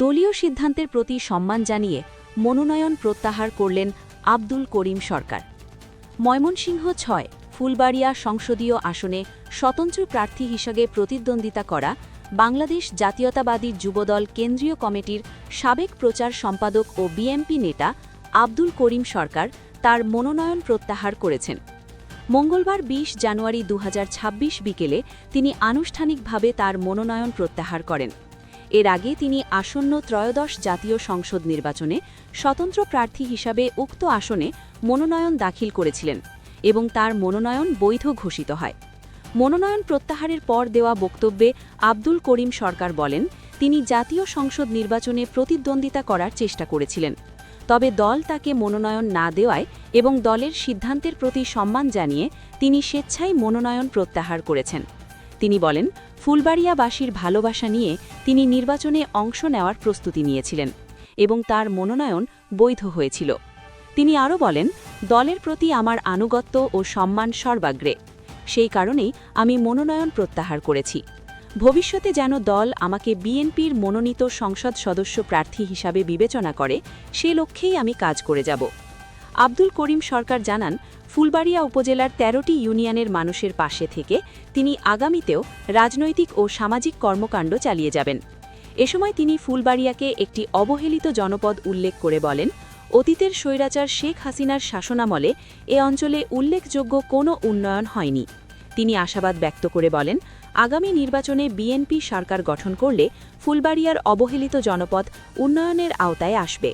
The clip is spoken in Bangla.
দলীয় সিদ্ধান্তের প্রতি সম্মান জানিয়ে মনোনয়ন প্রত্যাহার করলেন আব্দুল করিম সরকার। ময়মনসিংহ ছয়, ফুলবাড়িয়া সংসদীয় আসনে স্বতন্ত্র প্রার্থী হিসেবে প্রতিদ্বন্দ্বিতা করা বাংলাদেশ জাতীয়তাবাদী যুবদল কেন্দ্রীয় কমিটির সাবেক প্রচার সম্পাদক ও বিএমপি নেতা আব্দুল করিম সরকার তার মনোনয়ন প্রত্যাহার করেছেন। মঙ্গলবার ২০ জানুয়ারি দু হাজার ছাব্বিশ বিকেলে তিনি আনুষ্ঠানিকভাবে তার মনোনয়ন প্রত্যাহার করেন। এর আগে তিনি আসন্ন ত্রয়োদশ জাতীয় সংসদ নির্বাচনে স্বতন্ত্র প্রার্থী হিসাবে উক্ত আসনে মনোনয়ন দাখিল করেছিলেন এবং তার মনোনয়ন বৈধ ঘোষিত হয়। মনোনয়ন প্রত্যাহারের পর দেওয়া বক্তব্যে আব্দুল করিম সরকার বলেন, তিনি জাতীয় সংসদ নির্বাচনে প্রতিদ্বন্দ্বিতা করার চেষ্টা করেছিলেন। তবে দল তাকে মনোনয়ন না দেওয়ায় এবং দলের সিদ্ধান্তের প্রতি সম্মান জানিয়ে তিনি স্বেচ্ছায় মনোনয়ন প্রত্যাহার করেছেন। তিনি বলেন, ফুলবাড়িয়াবাসীর ভালোবাসা নিয়ে তিনি নির্বাচনে অংশ নেওয়ার প্রস্তুতি নিয়েছিলেন এবং তার মনোনয়ন বৈধ হয়েছিল। তিনি আরও বলেন, দলের প্রতি আমার আনুগত্য ও সম্মান সর্বাগ্রে। সেই কারণেই আমি মনোনয়ন প্রত্যাহার করেছি। ভবিষ্যতে যেন দল আমাকে বিএনপির মনোনীত সংসদ সদস্য প্রার্থী হিসাবে বিবেচনা করে, সে লক্ষ্যেই আমি কাজ করে যাব। আব্দুল করিম সরকার জানান, ফুলবাড়িয়া উপজেলার ১৩টি ইউনিয়নের মানুষের পাশে থেকে তিনি আগামীতেও রাজনৈতিক ও সামাজিক কর্মকাণ্ড চালিয়ে যাবেন। এ সময় তিনি ফুলবাড়িয়াকে একটি অবহেলিত জনপদ উল্লেখ করে বলেন, অতীতের স্বৈরাচার শেখ হাসিনার শাসনামলে এ অঞ্চলে উল্লেখযোগ্য কোনো উন্নয়ন হয়নি। তিনি আশাবাদ ব্যক্ত করে বলেন, আগামী নির্বাচনে বিএনপি সরকার গঠন করলে ফুলবাড়িয়ার অবহেলিত জনপদ উন্নয়নের আওতায় আসবে।